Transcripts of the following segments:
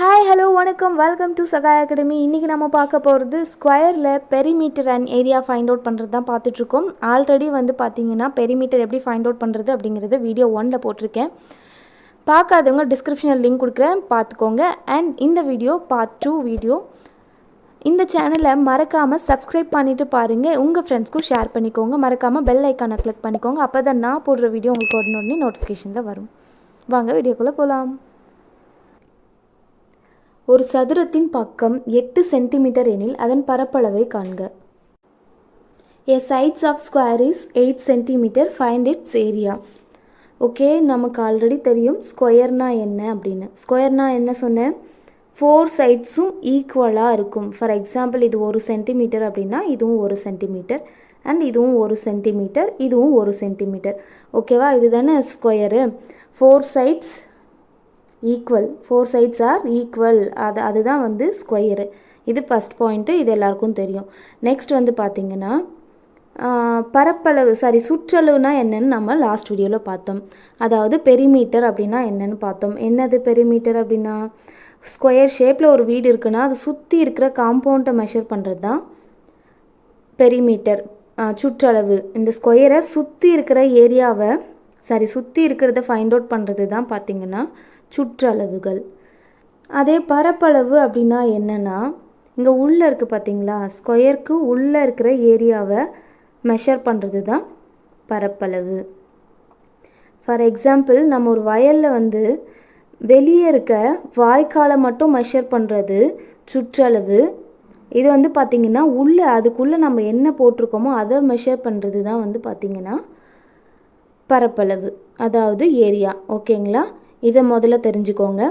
Hi hello வணக்கம். Welcome to Sagai academy இன்றைக்கி நம்ம பார்க்க போகிறது ஸ்கொயரில் perimeter and area find out பண்ணுறது தான் பார்த்துட்ருக்கோம் ஆல்ரெடி வந்து பார்த்தீங்கன்னா பெரிமீட்டர் எப்படி ஃபைண்ட் அவுட் பண்ணுறது அப்படிங்கிறது வீடியோ ஒனில் போட்டிருக்கேன். பார்க்காதவங்க டிஸ்கிரிப்ஷனில் லிங்க் கொடுக்குறேன். பார்த்துக்கோங்க. அண்ட் இந்த வீடியோ பார்ட் டூ வீடியோ இந்த சேனலை மறக்காமல் சப்ஸ்கிரைப் பண்ணிவிட்டு பாருங்கள் உங்கள் ஃப்ரெண்ட்ஸ்க்கும் ஷேர் பண்ணிக்கோங்க. மறக்காமல் பெல் ஐக்கானை கிளிக் பண்ணிக்கோங்க. அப்போ தான் நான் போடுற வீடியோ உங்களுக்கு உடனே உடனே நோட்டிஃபிகேஷனில் வரும். வாங்க வீடியோக்குள்ளே போகலாம் ஒரு சதுரத்தின் பக்கம் எட்டு சென்டிமீட்டர் எனில் அதன் பரப்பளவை காண்க. A sides of square is eight centimetre find its area okay நமக்கு ஆல்ரெடி தெரியும் ஸ்கொயர்னா என்ன அப்படின்னு. ஸ்கொயர்னா என்ன சொன்னேன் ஃபோர் சைட்ஸும் ஈக்குவலாக இருக்கும். ஃபார் எக்ஸாம்பிள் இது ஒரு சென்டிமீட்டர் அப்படின்னா இதுவும் ஒரு சென்டிமீட்டர் அண்ட் இதுவும் ஒரு சென்டிமீட்டர் இதுவும் ஒரு சென்டிமீட்டர் ஓகேவா இது தானே square four sides equal four sides are equal அது அதுதான் வந்து ஸ்கொயரு இது ஃபஸ்ட் பாயிண்ட்டு இது எல்லாருக்கும் தெரியும். நெக்ஸ்ட் வந்து பார்த்திங்கன்னா பரப்பளவு சாரி சுற்றளவுனா என்னன்னு நம்ம லாஸ்ட் வீடியோவில் பார்த்தோம். அதாவது பெரிமீட்டர் அப்படின்னா என்னன்னு பார்த்தோம். என்னது பெரிமீட்டர் அப்படின்னா? ஸ்கொயர் ஷேப்பில் ஒரு வீடு இருக்குன்னா அது சுற்றி இருக்கிற காம்பவுண்டை மெஷர் பண்ணுறது தான் பெரிமீட்டர் சுற்றளவு. இந்த ஸ்கொயரை சுற்றி இருக்கிற ஏரியாவை சாரி சுற்றி இருக்கிறத ஃபைண்ட் அவுட் பண்ணுறது தான் பார்த்திங்கன்னா சுற்றளவுகள். அதே பரப்பளவு அப்படின்னா என்னென்னா இங்கே உள்ளே இருக்குது பார்த்தீங்களா ஸ்கொயருக்கு உள்ளே இருக்கிற ஏரியாவை மெஷர் பண்ணுறது தான் பரப்பளவு. ஃபார் எக்ஸாம்பிள் நம்ம ஒரு வயலில் வந்து வெளியே இருக்க வாய்க்காலை மட்டும் மெஷர் பண்ணுறது சுற்றளவு. இது வந்து பார்த்திங்கன்னா உள்ளே அதுக்குள்ளே நம்ம என்ன போட்டிருக்கோமோ அதை மெஷர் பண்ணுறது தான் வந்து பார்த்திங்கன்னா பரப்பளவு. அதாவது ஏரியா ஓகேங்களா இதை முதல்ல தெரிஞ்சுக்கோங்க.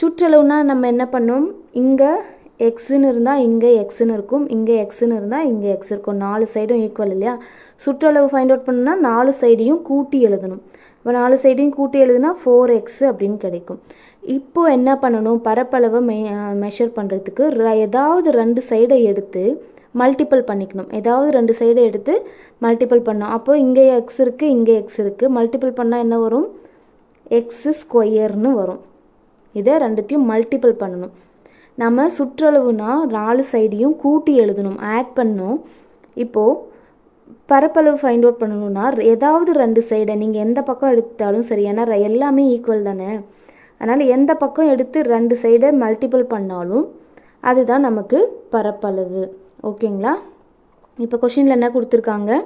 சுற்றளவுனா நம்ம என்ன பண்ணோம்? இங்கே எக்ஸுன்னு இருந்தால் இங்கே எக்ஸுன்னு இருக்கும். இங்கே எக்ஸுன்னு இருந்தால் இங்கே எக்ஸ் இருக்கும். நாலு சைடும் ஈக்குவல் இல்லையா? சுற்றளவு ஃபைண்ட் அவுட் பண்ணால் நாலு சைடையும் கூட்டி எழுதணும். இப்போ நாலு சைடையும் கூட்டி எழுதுனா ஃபோர் எக்ஸ் அப்படின்னு கிடைக்கும். இப்போது என்ன பண்ணணும்? பரப்பளவை மெ மெஷர் பண்ணுறதுக்கு ஏதாவது ரெண்டு சைடை எடுத்து மல்டிப்பிள் பண்ணிக்கணும். ஏதாவது ரெண்டு சைடை எடுத்து மல்டிப்பிள் பண்ணோம் அப்போது இங்கே எக்ஸ் இருக்குது இங்கே எக்ஸ் இருக்குது மல்டிபிள் பண்ணால் என்ன வரும்? எக்ஸு ஸ்கொயர்னு வரும். இதை ரெண்டுத்தையும் மல்டிபிள் பண்ணணும். நம்ம சுற்றளவுனா நாலு சைடையும் கூட்டி எழுதணும் ஆட் பண்ணணும். இப்போது பரப்பளவு ஃபைண்ட் அவுட் பண்ணணும்னா ஏதாவது ரெண்டு சைடை நீங்கள் எந்த பக்கம் எடுத்தாலும் சரி ஏன்னா எல்லாமே ஈக்குவல் தானே. அதனால் எந்த பக்கம் எடுத்து ரெண்டு சைடை மல்டிபிள் பண்ணாலும் அதுதான் நமக்கு பரப்பளவு. ஓகேங்களா? இப்போ கொஷினில் என்ன கொடுத்துருக்காங்க?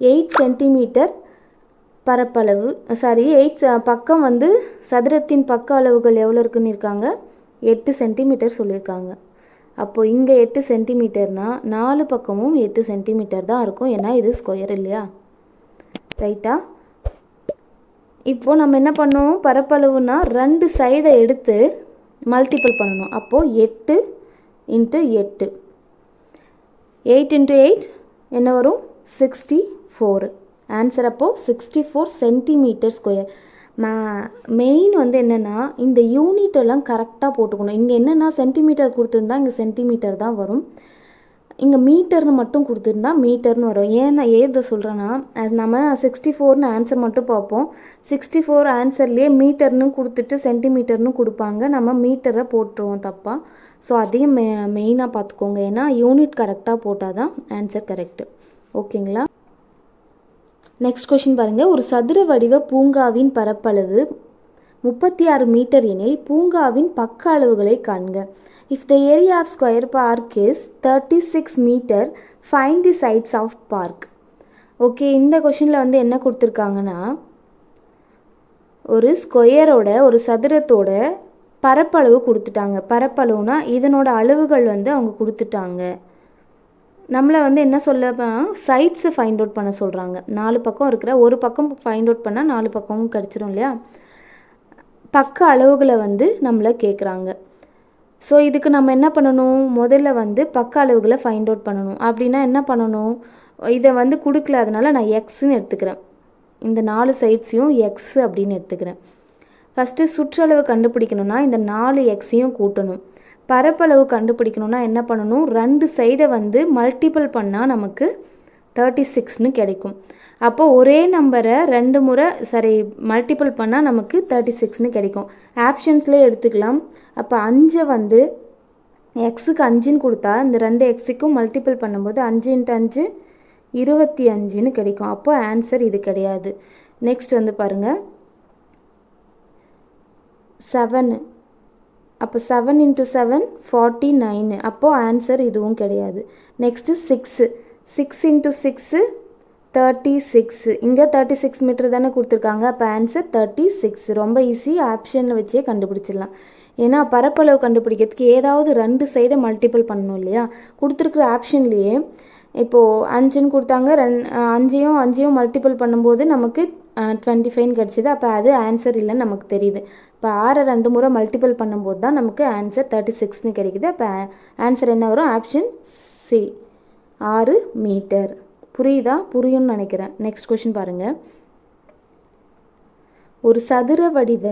எயிட் சென்டிமீட்டர் பரப்பளவு சாரி எயிட் பக்கம் வந்து சதுரத்தின் பக்க அளவுகள் எவ்வளோ இருக்குன்னு இருக்காங்க? எட்டு சென்டிமீட்டர் சொல்லியிருக்காங்க. அப்போது இங்கே எட்டு சென்டிமீட்டர்னால் நாலு பக்கமும் எட்டு சென்டிமீட்டர் தான் இருக்கும். ஏன்னா இது ஸ்கொயர் இல்லையா? ரைட்டா இப்போது நம்ம என்ன பண்ணோம் பரப்பளவுனா ரெண்டு சைடை எடுத்து மல்டிபிள் பண்ணணும். அப்போது எட்டு இன்ட்டு எட்டு. எயிட் இன்ட்டு எயிட் என்ன வரும்? சிக்ஸ்டி ஃபோரு ஆன்சர் அப்போது சிக்ஸ்டி ஃபோர் சென்டிமீட்டர் ஸ்கொயர் மே மெயின் வந்து என்னென்னா இந்த யூனிட் எல்லாம் கரெக்டாக போட்டுக்கணும். இங்கே என்னென்னா சென்டிமீட்டர் கொடுத்துருந்தா இங்கே சென்டிமீட்டர் தான் வரும். இங்கே மீட்டர்னு மட்டும் கொடுத்துருந்தா மீட்டர்னு வரும். ஏன் நான் ஏதை சொல்கிறேன்னா அது நம்ம சிக்ஸ்டி ஃபோர்னு ஆன்சர் மட்டும் பார்ப்போம். சிக்ஸ்டி ஃபோர் ஆன்சர்லேயே மீட்டர்னு கொடுத்துட்டு சென்டிமீட்டர்னு கொடுப்பாங்க. நம்ம மீட்டரை போட்டுருவோம் தப்பாக ஸோ அதையும் மெ மெயினாக பார்த்துக்கோங்க. ஏன்னா யூனிட் கரெக்டாக போட்டால் தான் ஆன்சர் கரெக்டு ஓகேங்களா? நெக்ஸ்ட் கொஷின் பாருங்கள் ஒரு சதுர வடிவ பூங்காவின் பரப்பளவு முப்பத்தி ஆறு மீட்டர் எனில் பூங்காவின் பக்க அளவுகளை காண்க. If the area of square park is thirty six metre find the sides of park okay இந்த கொஷினில் வந்து என்ன கொடுத்துருக்காங்கன்னா ஒரு ஸ்கொயரோட ஒரு சதுரத்தோட பரப்பளவு கொடுத்துட்டாங்க. பரப்பளவுனா இதனோட அளவுகள் வந்து அவங்க கொடுத்துட்டாங்க. நம்மளை வந்து என்ன சொல்ல சைட்ஸை ஃபைண்ட் அவுட் பண்ண சொல்கிறாங்க நாலு பக்கம் இருக்கிற ஒரு பக்கம் ஃபைண்ட் அவுட் பண்ணால் நாலு பக்கமும் கிடச்சிரும் இல்லையா? பக்க அளவுகளை வந்து நம்மளை கேட்குறாங்க ஸோ இதுக்கு நம்ம என்ன பண்ணணும்? முதல்ல வந்து பக்க அளவுகளை ஃபைண்ட் அவுட் பண்ணணும். அப்படின்னா என்ன பண்ணணும்? இதை வந்து கொடுக்கல அதனால நான் எக்ஸ்ன்னு எடுத்துக்கிறேன். இந்த நாலு சைட்ஸையும் எக்ஸ் அப்படின்னு எடுத்துக்கிறேன். ஃபஸ்ட்டு சுற்றளவு கண்டுபிடிக்கணும்னா இந்த நாலு எக்ஸையும் கூட்டணும். பரப்பளவு கண்டுபிடிக்கணும்னா என்ன பண்ணணும்? ரெண்டு சைடை வந்து மல்டிபிள் பண்ணால் நமக்கு தேர்ட்டி சிக்ஸ்னு கிடைக்கும். அப்போது ஒரே நம்பரை ரெண்டு முறை சரி மல்டிபிள் பண்ணால் நமக்கு தேர்ட்டி சிக்ஸ்னு கிடைக்கும். ஆப்ஷன்ஸ்லேயே எடுத்துக்கலாம். அப்போ அஞ்சை வந்து எக்ஸுக்கு அஞ்சுன்னு கொடுத்தா இந்த ரெண்டு எக்ஸுக்கும் மல்டிபிள் பண்ணும்போது அஞ்சு இன்ட்டு அஞ்சு இருபத்தி அஞ்சுன்னு கிடைக்கும். அப்போ ஆன்சர் இது கிடையாது. நெக்ஸ்ட் வந்து பாருங்கள் செவனு அப்போ seven into seven forty nine அப்போது ஆன்சர் இதுவும் கிடையாது. Next six six into six thirty six இங்கே தேர்ட்டி சிக்ஸ் மீட்டர் தானே கொடுத்துருக்காங்க. அப்போ ஆன்சர் தேர்ட்டி சிக்ஸ் ரொம்ப ஈஸி ஆப்ஷனில் வச்சே கண்டுபிடிச்சிடலாம். ஏன்னா பரப்பளவு கண்டுபிடிக்கிறதுக்கு ஏதாவது ரெண்டு சைடை மல்டிபிள் பண்ணணும் இல்லையா? கொடுத்துருக்குற ஆப்ஷன்லேயே இப்போது அஞ்சுன்னு கொடுத்தாங்க. ரெண் அஞ்சையும் அஞ்சையும் மல்டிபிள் பண்ணும்போது நமக்கு டுவெண்ட்டி ஃபைவ் கிடச்சிது. அப்போ அது ஆன்சர் இல்லைன்னு நமக்கு தெரியுது. இப்போ ஆறை ரெண்டு முறை மல்டிபிள் பண்ணும்போது தான் நமக்கு ஆன்சர் தேர்ட்டி சிக்ஸ்னு கிடைக்குது. அப்போ ஆன்சர் என்ன வரும்? ஆப்ஷன் சி ஆறு மீட்டர் புரியுதா? புரியும்னு நினைக்கிறேன். நெக்ஸ்ட் கொஷின் பாருங்கள் ஒரு சதுர வடிவ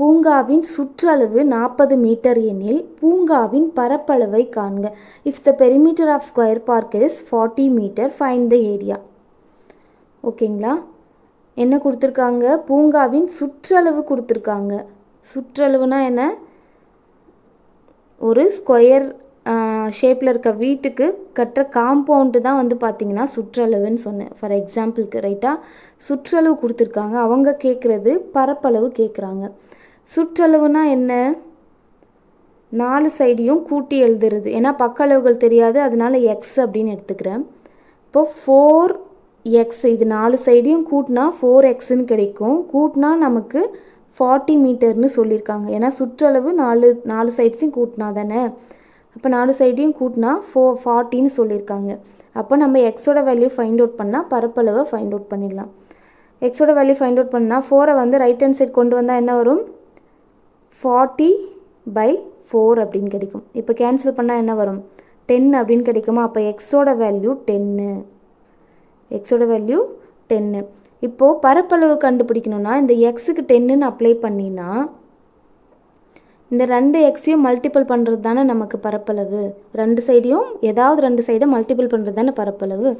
பூங்காவின் சுற்றளவு நாற்பது மீட்டர் எனில் பூங்காவின் பரப்பளவை காண்க. If the perimeter of square park is forty metre find the area ஓகேங்களா என்ன கொடுத்துருக்காங்க? பூங்காவின் சுற்றளவு கொடுத்துருக்காங்க. சுற்றளவுனா என்ன? ஒரு ஸ்கொயர் ஷேப்பில் இருக்க வீட்டுக்கு கட்டுற காம்பவுண்டு தான் வந்து பார்த்திங்கன்னா சுற்றளவுன்னு சொன்னேன். ஃபார் எக்ஸாம்பிளுக்கு ரைட்டாக சுற்றளவு கொடுத்துருக்காங்க. அவங்க கேட்குறது பரப்பளவு கேட்குறாங்க சுற்றளவுனா என்ன? நாலு சைடையும் கூட்டி எழுதுறது. ஏன்னா பக்க அளவுகள் தெரியாது. அதனால் எக்ஸ் அப்படின்னு எடுத்துக்கிறேன். இப்போ ஃபோர் எக்ஸ் இது நாலு சைடையும் கூட்டினா ஃபோர் எக்ஸ்ன்னு கிடைக்கும். கூட்டினா நமக்கு ஃபார்ட்டி மீட்டர்னு சொல்லியிருக்காங்க ஏன்னா சுற்றளவு நாலு நாலு சைட்ஸையும் கூட்டினா தானே? அப்போ நாலு சைடையும் கூட்டினா ஃபோ ஃபார்ட்டின்னு சொல்லியிருக்காங்க அப்போ நம்ம எக்ஸோட வேல்யூ ஃபைண்ட் அவுட் பண்ணால் பரப்பளவை ஃபைண்ட் அவுட் பண்ணிடலாம். எக்ஸோட வேல்யூ ஃபைண்ட் அவுட் பண்ணால் ஃபோரை வந்து ரைட் ஹேண்ட் சைட் கொண்டு வந்தால் என்ன வரும்? ஃபார்ட்டி பை ஃபோர் அப்படின்னு கிடைக்கும். இப்போ கேன்சல் பண்ணால் என்ன வரும்? டென் அப்படின்னு கிடைக்குமா? அப்போ எக்ஸோட வேல்யூ டென்னு எக்ஸோட வேல்யூ டென்னு இப்போது பரப்பளவு கண்டுபிடிக்கணும்னா இந்த எக்ஸுக்கு டென்னுன்னு அப்ளை பண்ணினா இந்த ரெண்டு எக்ஸையும் மல்டிபிள் பண்ணுறது தானே நமக்கு பரப்பளவு. ரெண்டு சைடையும் ஏதாவது ரெண்டு சைடை மல்டிபிள் பண்ணுறது தானே பரப்பளவு.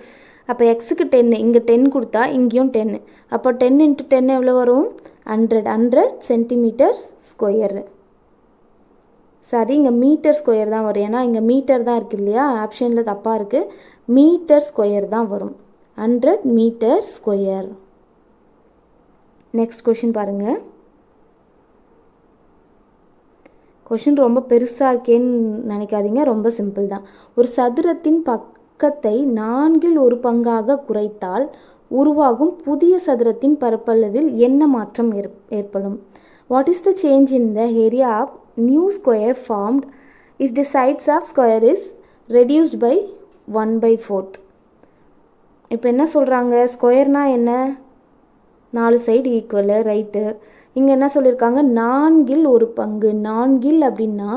அப்போ எக்ஸுக்கு டென்னு இங்கே டென் கொடுத்தா இங்கேயும் டென்னு அப்போ டென் இன்ட்டு டென் எவ்வளோ வரும்? ஹண்ட்ரட் ஹண்ட்ரட் சென்டிமீட்டர் ஸ்கொயரு சரி இங்கே மீட்டர் ஸ்கொயர் தான் வரும். ஏன்னா இங்கே மீட்டர் தான் இருக்குது இல்லையா? ஆப்ஷனில் தப்பாக இருக்குது மீட்டர் ஸ்கொயர் தான் வரும். Hundred metre square next question பாருங்கள் கொஷின் ரொம்ப பெருசாக இருக்கேன்னு நினைக்காதீங்க ரொம்ப சிம்பிள் தான். ஒரு சதுரத்தின் பக்கத்தை நான்கில் ஒரு பங்காக குறைத்தால் உருவாகும் புதிய சதுரத்தின் பரப்பளவில் என்ன மாற்றம் ஏற் ஏற்படும்? What is the change in the area of new square formed if the sides of square is reduced by one by fourth இப்போ என்ன சொல்கிறாங்க ஸ்கொயர்னால் என்ன? நாலு சைடு ஈக்குவலு ரைட்டு இங்கே என்ன சொல்லியிருக்காங்க நான்கில் ஒரு பங்கு. நான்கில் அப்படின்னா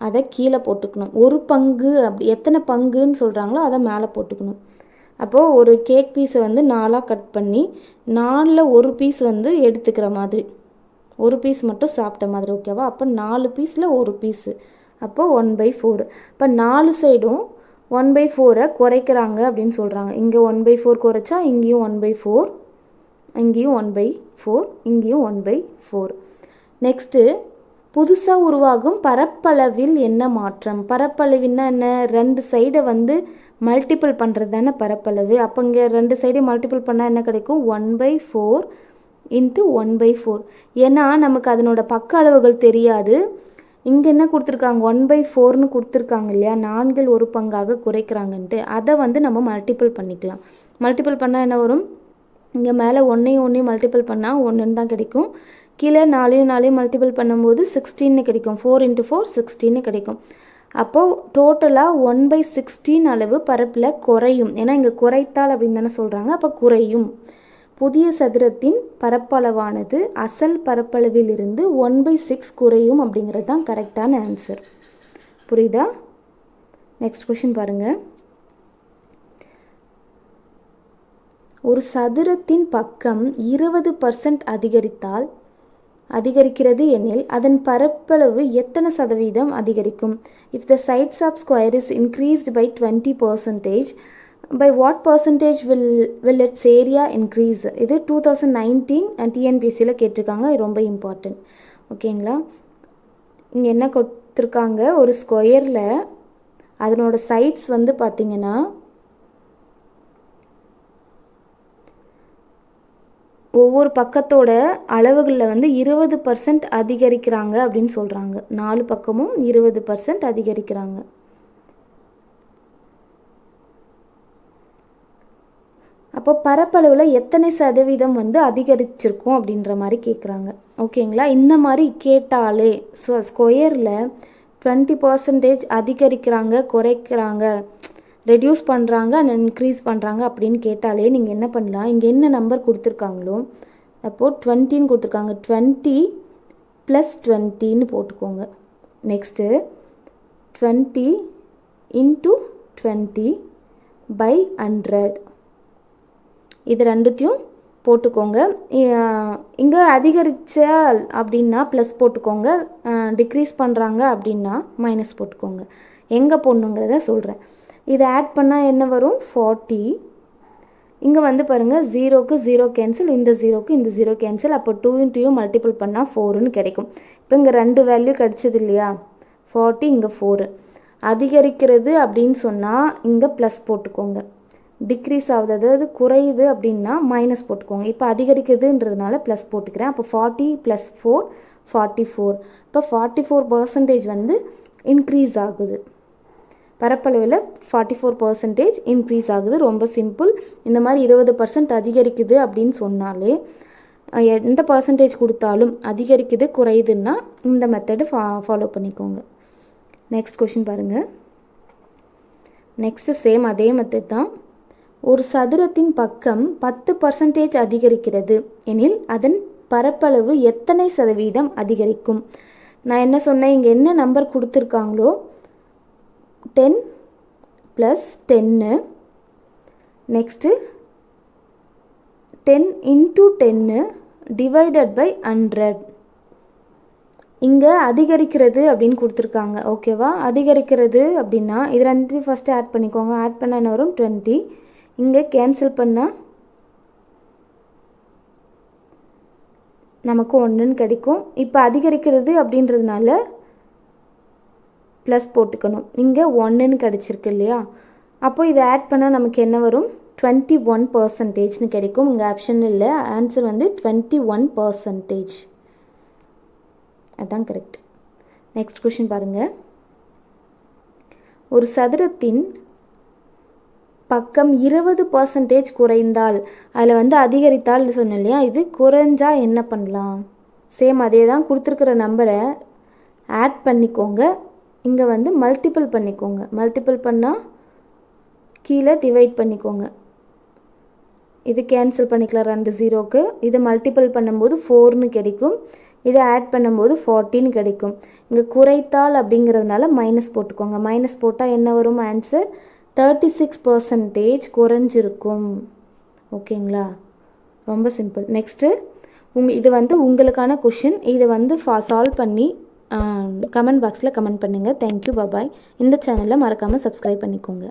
அதை கீழே போட்டுக்கணும். ஒரு பங்கு அப்படி எத்தனை பங்குன்னு சொல்கிறாங்களோ அதை மேலே போட்டுக்கணும். அப்போது ஒரு கேக் பீஸை வந்து நாலாக கட் பண்ணி நாலில் ஒரு பீஸ் வந்து எடுத்துக்கிற மாதிரி. ஒரு பீஸ் மட்டும் சாப்பிட்ட மாதிரி ஓகேவா அப்போ நாலு பீஸில் ஒரு பீஸு அப்போது ஒன் பை ஃபோர் இப்போ நாலு சைடும் ஒன் பை ஃபோரை குறைக்கிறாங்க அப்படின்னு சொல்கிறாங்க இங்கே ஒன் பை ஃபோர் குறைச்சா இங்கேயும் ஒன் பை ஃபோர் இங்கேயும் ஒன் பை ஃபோர் இங்கேயும் ஒன் பை ஃபோர் நெக்ஸ்ட்டு புதுசாக உருவாகும் பரப்பளவில் என்ன மாற்றம்? பரப்பளவுன்னா என்ன? ரெண்டு சைடை வந்து மல்டிபிள் பண்ணுறது தானே பரப்பளவு. அப்போ இங்கே ரெண்டு சைடையும் மல்டிபிள் பண்ணால் என்ன கிடைக்கும்? One by four into one by four ஏன்னா நமக்கு அதனோட பக்க அளவுகள் தெரியாது. இங்கே என்ன கொடுத்துருக்காங்க? ஒன் பை ஃபோர்னு கொடுத்துருக்காங்க இல்லையா? நான்கில் ஒரு பங்காக குறைக்கிறாங்கன்ட்டு. அதை வந்து நம்ம மல்டிபிள் பண்ணிக்கலாம். மல்டிபிள் பண்ணால் என்ன வரும்? இங்கே மேலே ஒன்றையும் ஒன்றையும் மல்டிபிள் பண்ணால் ஒன்றுன்னு தான் கிடைக்கும். கீழே நாலையும் நாலையும் மல்டிபிள் பண்ணும்போது சிக்ஸ்டீன்னு கிடைக்கும். ஃபோர் இன்ட்டு ஃபோர் சிக்ஸ்டீன்னு கிடைக்கும். அப்போது டோட்டலாக ஒன் பை சிக்ஸ்டீன் அளவு பரப்பில் குறையும். ஏன்னா இங்கே குறைத்தால் அப்படின்னு தானே சொல்கிறாங்க அப்போ குறையும். புதிய சதுரத்தின் பரப்பளவானது அசல் பரப்பளவிலிருந்து ஒன் பை சிக்ஸ் குறையும் அப்படிங்கிறது தான் கரெக்டான ஆன்சர் புரியுதா? நெக்ஸ்ட் கொஷின் பாருங்கள் ஒரு சதுரத்தின் பக்கம் இருபது பர்சன்ட் அதிகரித்தால் அதிகரிக்கிறது எனில் அதன் பரப்பளவு எத்தனை சதவீதம் அதிகரிக்கும்? If the sides of square is increased by twenty percentage by what percentage will will its area increase இது டூ தௌசண்ட் நைன்டீன் டிஎன்பிசியில் கேட்டிருக்காங்க. இது ரொம்ப இம்பார்ட்டன்ட் ஓகேங்களா இங்கே என்ன கொடுத்துருக்காங்க? ஒரு ஸ்கொயரில் அதனோட சைட்ஸ் வந்து பார்த்திங்கன்னா ஒவ்வொரு பக்கத்தோட அளவுகளில் வந்து இருபது பர்சன்ட் அதிகரிக்கிறாங்க அப்படின்னு சொல்கிறாங்க நாலு பக்கமும் இருபது பர்சன்ட் அதிகரிக்கிறாங்க. அப்போ பரப்பளவில் எத்தனை சதவீதம் வந்து அதிகரிச்சிருக்கும் அப்படின்ற மாதிரி கேட்குறாங்க ஓகேங்களா இந்த மாதிரி கேட்டாலே ஸோ ஸ்கொயரில் டுவெண்ட்டி பர்சன்டேஜ் அதிகரிக்கிறாங்க குறைக்கிறாங்க ரெடியூஸ் பண்ணுறாங்க அண்ட் இன்க்ரீஸ் பண்ணுறாங்க அப்படின்னு கேட்டாலே நீங்கள் என்ன பண்ணலாம்? இங்கே என்ன நம்பர் கொடுத்துருக்காங்களோ அப்போது டுவெண்ட்டின்னு கொடுத்துருக்காங்க. டுவெண்ட்டி ப்ளஸ் டுவெண்ட்டின்னு போட்டுக்கோங்க. Next twenty into twenty by hundred இது ரெண்டுத்தையும் போட்டுக்கோங்க. இங்கே அதிகரிச்சால் அப்படின்னா ப்ளஸ் போட்டுக்கோங்க. டிக்ரீஸ் பண்ணுறாங்க அப்படின்னா மைனஸ் போட்டுக்கோங்க. எங்கே போடணுங்கிறத சொல்கிறேன் இதை ஆட் பண்ணால் என்ன வரும்? ஃபார்ட்டி இங்கே வந்து பாருங்கள் ஜீரோக்கு ஜீரோ கேன்சல் இந்த ஜீரோக்கு இந்த ஜீரோ கேன்சல் அப்போ டூ டூயும் மல்டிபிள் பண்ணால் ஃபோருன்னு கிடைக்கும். இப்போ இங்கே ரெண்டு வேல்யூ கிடச்சிது இல்லையா? ஃபார்ட்டி இங்கே ஃபோரு அதிகரிக்கிறது அப்படின்னு சொன்னால் இங்கே ப்ளஸ் போட்டுக்கோங்க. டிக்ரீஸ் ஆகுது. அதாவது குறையுது அப்படின்னா மைனஸ் போட்டுக்கோங்க. இப்போ அதிகரிக்குதுன்றதுனால ப்ளஸ் போட்டுக்கிறேன். அப்போ forty plus four forty four இப்போ ஃபார்ட்டி ஃபோர் பர்சன்டேஜ் வந்து இன்க்ரீஸ் ஆகுது. பரப்பளவில் ஃபார்ட்டி ஃபோர் பர்சன்டேஜ் இன்க்ரீஸ் ஆகுது. ரொம்ப சிம்பிள் இந்த மாதிரி இருபது பர்சன்ட் அதிகரிக்குது அப்படின்னு சொன்னாலே எந்த பர்சன்டேஜ் கொடுத்தாலும் அதிகரிக்குது குறையுதுன்னா இந்த மெத்தடு ஃபா ஃபாலோ பண்ணிக்கோங்க. நெக்ஸ்ட் கொஷின் பாருங்கள் நெக்ஸ்ட்டு சேம் அதே மெத்தட் தான். ஒரு சதுரத்தின் பக்கம் பத்து பர்சன்டேஜ் அதிகரிக்கிறது. எனில் அதன் பரப்பளவு எத்தனை சதவீதம் அதிகரிக்கும்? நான் என்ன சொன்னேன்? இங்கே என்ன நம்பர் கொடுத்துருக்காங்களோ? டென் ப்ளஸ் டென்னு நெக்ஸ்ட்டு டென் இன்ட்டு டென்னு டிவைடட் பை ஹண்ட்ரட் இங்கே அதிகரிக்கிறது அப்படின்னு கொடுத்துருக்காங்க. ஓகேவா அதிகரிக்கிறது அப்படின்னா இதில் வந்து ஃபஸ்ட்டு ஆட் பண்ணிக்கோங்க. ஆட் பண்ண என்ன வரும்? டுவெண்ட்டி இங்கே கேன்சல் பண்ணால் நமக்கு ஒன்றுன்னு கிடைக்கும். இப்போ அதிகரிக்கிறது அப்படின்றதுனால ப்ளஸ் போட்டுக்கணும். இங்கே ஒன்றுன்னு கிடச்சிருக்கு இல்லையா? அப்போ இதை ஆட் பண்ணால் நமக்கு என்ன வரும்? டுவெண்ட்டி ஒன் பர்சன்டேஜ்னு கிடைக்கும். இங்கே ஆப்ஷன் இல்லை. ஆன்சர் வந்து டுவெண்ட்டி ஒன் பர்சன்டேஜ் அதுதான் கரெக்ட் நெக்ஸ்ட் கொஷின் பாருங்கள் ஒரு சதுரத்தின் பக்கம் இருபது பர்சன்டேஜ் குறைந்தால் அதில் வந்து அதிகரித்தால் சொன்னேன் இல்லையா? இது குறைஞ்சா என்ன பண்ணலாம்? சேம் அதே தான் கொடுத்துருக்குற நம்பரை ஆட் பண்ணிக்கோங்க. இங்கே வந்து மல்டிபிள் பண்ணிக்கோங்க. மல்டிபிள் பண்ணால் கீழே டிவைட் பண்ணிக்கோங்க. இது கேன்சல் பண்ணிக்கலாம் ரெண்டு ஜீரோக்கு இதை மல்டிபிள் பண்ணும்போது ஃபோர்னு கிடைக்கும். இதை ஆட் பண்ணும்போது ஃபார்ட்டின்னு கிடைக்கும். இங்கே குறைத்தால் அப்படிங்கிறதுனால மைனஸ் போட்டுக்கோங்க. மைனஸ் போட்டால் என்ன வரும்? ஆன்சர் தேர்ட்டி சிக்ஸ் பர்சன்டேஜ் குறைஞ்சிருக்கும். ஓகேங்களா? ரொம்ப சிம்பிள் நெக்ஸ்ட்டு உங் இது வந்து உங்களுக்கான கொஷின் இதை வந்து ஃபா சால்வ் பண்ணி கமெண்ட் பாக்ஸில் கமெண்ட் பண்ணுங்கள் தேங்க்யூ பபாய் இந்த சேனலில் மறக்காமல் சப்ஸ்கிரைப் பண்ணிக்கோங்க.